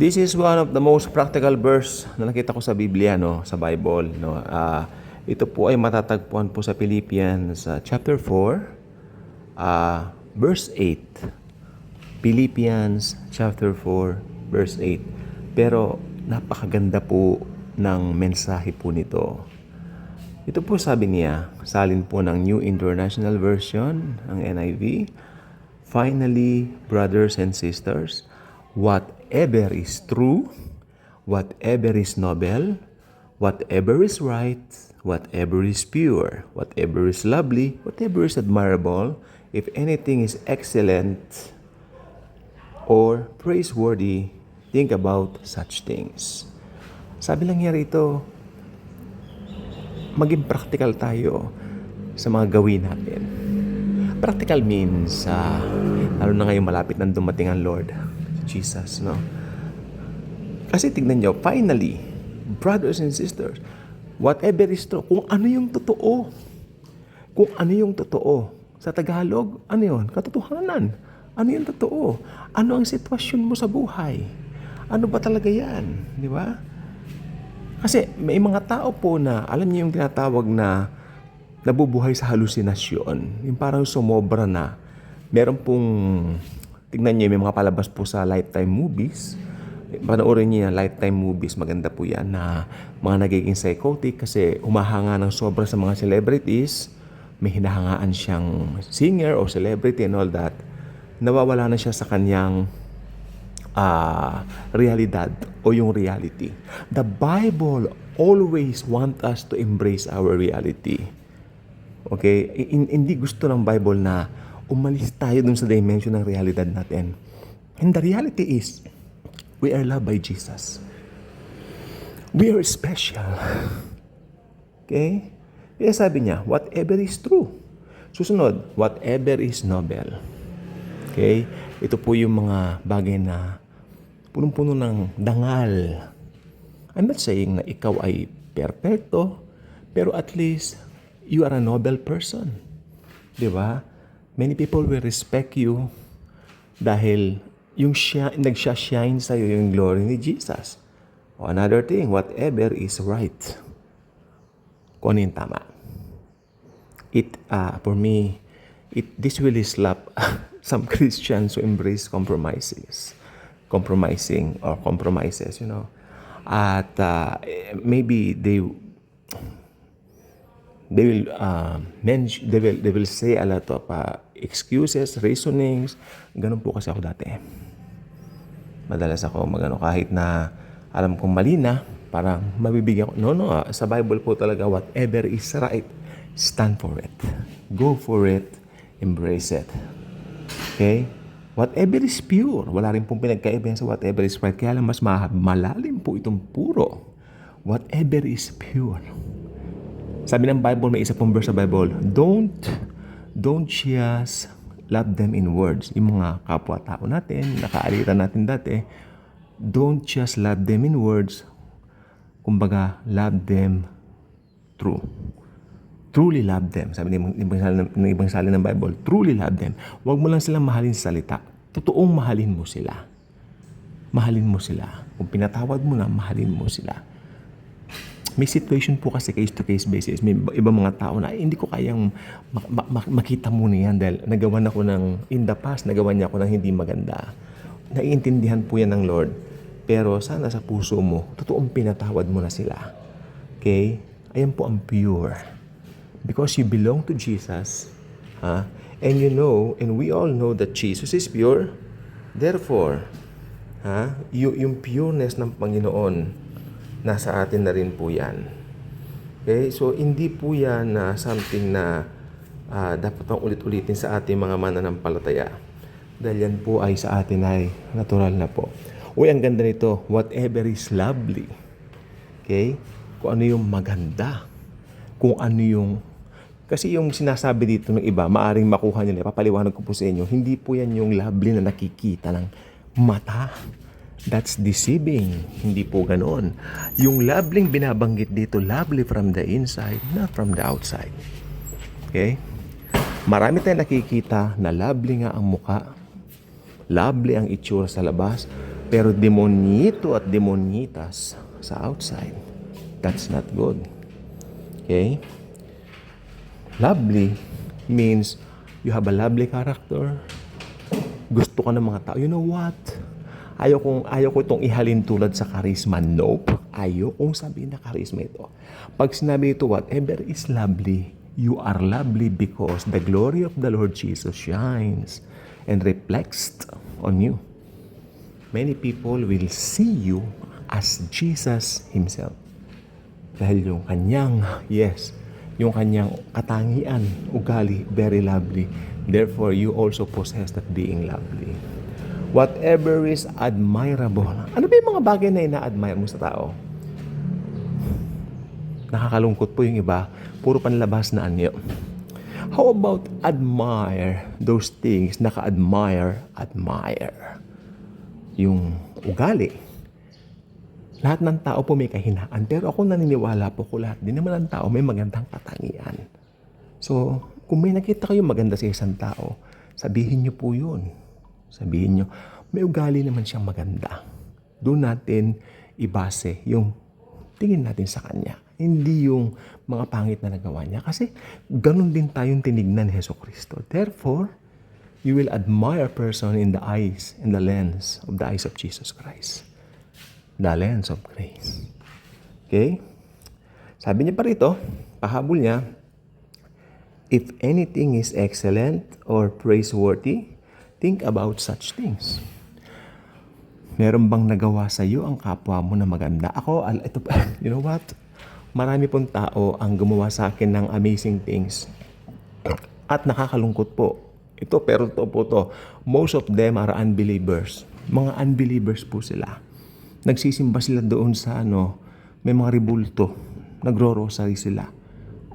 This is one of the most practical verse na nakita ko sa Biblia, no, sa Bible, no. Ah, ito po ay matatagpuan po sa Philippians ah, chapter 4, ah, verse 8. Philippians chapter 4, verse 8. Pero napakaganda po ng mensahe po nito. Ito po sabi niya, salin po ng New International Version, ang NIV. Finally, brothers and sisters, whatever is true, whatever is noble, whatever is right, whatever is pure, whatever is lovely, whatever is admirable, if anything is excellent or praiseworthy, think about such things. Sabi lang niya rito, maging practical tayo sa mga gawin natin. Practical means, ah, lalo na ngayon malapit nang dumating ang Lord, Jesus, no? Kasi tignan nyo, finally, brothers and sisters, whatever is true, kung ano yung totoo, kung ano yung totoo, sa Tagalog, ano yun? Katotohanan. Ano yung totoo? Ano ang sitwasyon mo sa buhay? Ano ba talaga yan? Di ba? Kasi may mga tao po na, alam niyo yung tinatawag na nabubuhay sa halusinasyon. Yung parang sumobra na. Meron pong, tignan niyo, may mga palabas po sa Lifetime movies. Panoorin niyo yan, Lifetime movies. Maganda po yan na mga nagiging psychotic kasi humahanga ng sobra sa mga celebrities. May hinahangaan siyang singer or celebrity and all that. Nawawala na siya sa kanyang ah, realidad o yung reality. The Bible always want us to embrace our reality. Okay? Hindi gusto ng Bible na umalis tayo dun sa dimension ng realidad natin. And the reality is, we are loved by Jesus. We are special. Okay? Kaya sabi niya, whatever is true. Susunod, whatever is noble. Okay? Ito po yung mga bagay na punong-puno ng dangal. I'm not saying na ikaw ay perpekto, pero at least you are a noble person. Di ba? Many people will respect you dahil yung siya, nagsha-shine sa'yo yung glory ni Jesus. O another thing, whatever is right. Kung ano yung tama. It, uh, for me, it, this will slap some Christians who embrace compromises. Compromising or compromises, you know. At uh, maybe they they will uh, mention, they will, they will say a lot of uh, excuses, reasonings. Ganun po kasi ako dati. Madalas ako magano kahit na alam kong mali na, parang mabibigyan ko. No, no, ah, sa Bible po talaga, whatever is right, stand for it. Go for it. Embrace it. Okay? Whatever is pure. Wala rin pong pinagkaiba sa whatever is right. Kaya lang mas ma- malalim po itong puro. Whatever is pure. Sabi ng Bible, may isa pong verse sa Bible, don't, don't just love them in words. Yung mga kapwa-tao natin, nakaalitan natin dati, don't just love them in words. Kumbaga, love them true. Truly love them. Sabi ng ibang salin, ng Bible, truly love them. Huwag mo lang silang mahalin sa salita. Totoong mahalin mo sila. Mahalin mo sila. Kung pinatawad mo na, mahalin mo sila may situation po kasi case to case basis. May iba- mga tao na "Ay, hindi ko kayang mak- mak- mak- makita muna yan dahil nagawan ako ng, in the past, nagawan niya ako ng hindi maganda. Naiintindihan po yan ng Lord. Pero sana sa puso mo, totoong pinatawad mo na sila. Okay? Ayan po ang pure. Because you belong to Jesus. Ha? And you know, and we all know that Jesus is pure. Therefore, ha? Y- yung pureness ng Panginoon, nasa atin na rin po yan. Okay? So, hindi po yan na something na ah, dapat pang ulit-ulitin sa ating mga mananampalataya. Dahil yan po ay sa atin ay natural na po. Uy, ang ganda nito. Whatever is lovely. Okay? Kung ano yung maganda. Kung ano yung... Kasi yung sinasabi dito ng iba, maaring makuha nila. Papaliwanag ko po sa inyo. Hindi po yan yung lovely na nakikita ng mata. That's deceiving. Hindi po ganoon. Yung lovely binabanggit dito, lovely from the inside, not from the outside. Okay? Marami tayong nakikita na lovely nga ang muka, lovely ang itsura sa labas, Pero demonito at demonitas sa outside, that's not good. Okay? Lovely means you have a lovely character. Gusto ka ng mga tao. You know what? Ayaw kong, ayaw ko itong ihalin tulad sa charisma. Nope. Ayaw kong sabihin na charisma ito. Pag sinabi ito, whatever is lovely, you are lovely because the glory of the Lord Jesus shines and reflects on you. Many people will see you as Jesus Himself. Dahil yung kanyang, yes, yung kanyang katangian, ugali, very lovely. Therefore, you also possess that being lovely. Whatever is admirable. Ano ba yung mga bagay na ina-admire mo sa tao? Nakakalungkot po yung iba. Puro panlabas na anyo. How about admire those things? Naka-admire, admire. Yung ugali. Lahat ng tao po may kahinaan. Pero ako naniniwala po ko lahat din naman ng tao may magandang katangian. So, kung may nakita kayo maganda sa isang tao, sabihin niyo po yun. Sabihin niyo, may ugali naman siyang maganda. Doon natin ibase yung tingin natin sa kanya. Hindi yung mga pangit na nagawa niya. Kasi ganun din tayong tinignan ni Heso Kristo. Therefore, you will admire a person in the eyes, in the lens of the eyes of Jesus Christ. The lens of grace. Okay? Sabi niya pa rito, pahabol niya, If anything is excellent or praiseworthy, think about such things. Meron bang nagawa sa iyo ang kapwa mo na maganda? Ako, ito you know what? Marami pong tao ang gumawa sa akin ng amazing things. At nakakalungkot po. Ito, pero to po to. Most of them are unbelievers. Mga unbelievers po sila. Nagsisimba sila doon sa ano, may mga ribulto. Nagro-rosary sila.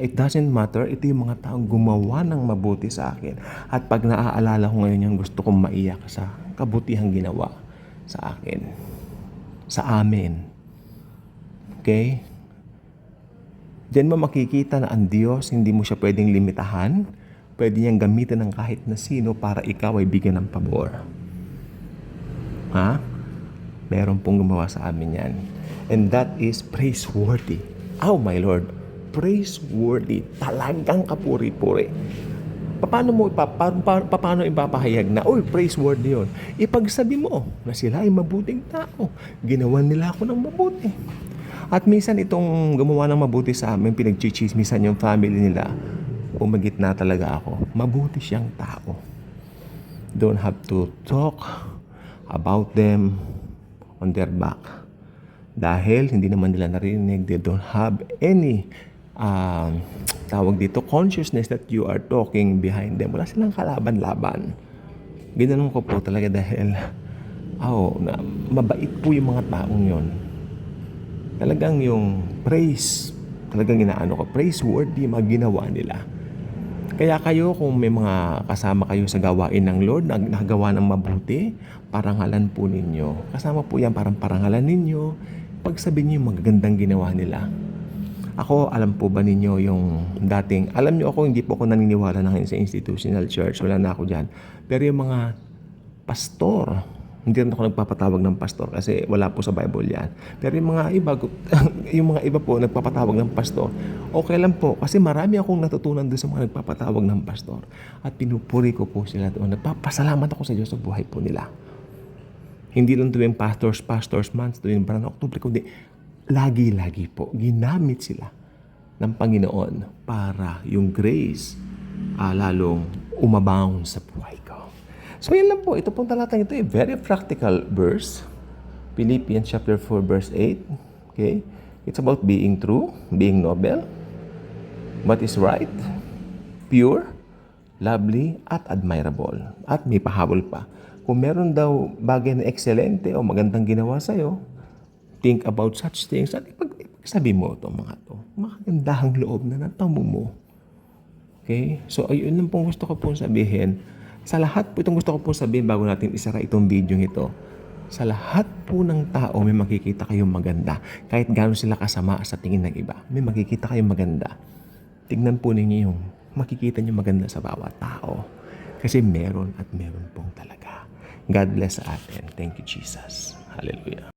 It doesn't matter. Ito yung mga taong gumawa ng mabuti sa akin. At pag naaalala ko ngayon yung gusto kong maiyak sa kabutihang ginawa sa akin. Sa amin. Okay? Diyan mo makikita na ang Diyos, hindi mo siya pwedeng limitahan. Pwede niyang gamitin ng kahit na sino para ikaw ay bigyan ng pabor. Ha? Meron pong gumawa sa amin yan. And that is praiseworthy. Oh my Lord, praiseworthy. Talagang kapuri-puri. Paano mo ipa, pa, pa, paano ipapahayag na, uy, praiseworthy yun? Ipagsabi mo na sila ay mabuting tao. Ginawan nila ako ng mabuti. At minsan itong gumawa ng mabuti sa amin, pinagchichismisan yung family nila, pumagit na talaga ako. Mabuti siyang tao. Don't have to talk about them on their back. Dahil hindi naman nila narinig, they don't have any um, tawag dito, consciousness that you are talking behind them. Wala silang kalaban-laban. Ginanon ko po talaga dahil oh, na, mabait po yung mga taong yon. Talagang yung praise, talagang inaano ko, praiseworthy mga ginawa nila. Kaya kayo kung may mga kasama kayo sa gawain ng Lord na nagawa ng mabuti, parangalan po ninyo. Kasama po yan parang parangalan ninyo. Pagsabihin niyo yung magagandang ginawa nila. Ako, alam po ba ninyo yung dating, alam niyo ako, hindi po ako naniniwala na ngayon sa institutional church. Wala na ako dyan. Pero yung mga pastor, hindi rin ako nagpapatawag ng pastor kasi wala po sa Bible yan. Pero yung mga iba, yung mga iba po nagpapatawag ng pastor, okay lang po. Kasi marami akong natutunan doon sa mga nagpapatawag ng pastor. At pinupuri ko po sila doon. Nagpapasalamat ako sa Diyos sa buhay po nila. Hindi lang tuwing pastors, pastors months, tuwing parang October, kundi lagi-lagi po, ginamit sila ng Panginoon para yung grace ah, lalong umabangon sa buhay ko. So yan lang po, ito pong talatang ito, a very practical verse. Philippians chapter 4 verse 8. Okay? It's about being true, being noble, what is right, pure, lovely, at admirable. At may pahabol pa. Kung meron daw bagay na ekscelente o magandang ginawa sa'yo, think about such things at ipag, ipagsabi mo ito mga to. Makagandahang loob na natamo mo. Okay? So, ayun lang pong gusto ko pong sabihin. Sa lahat po itong gusto ko pong sabihin bago natin isara itong video ito. Sa lahat po ng tao, may makikita kayong maganda. Kahit gano'n sila kasama sa tingin ng iba, may makikita kayong maganda. Tignan po ninyo yung makikita nyo maganda sa bawat tao. Kasi meron at meron pong talaga. God bless sa atin. Thank you, Jesus. Hallelujah.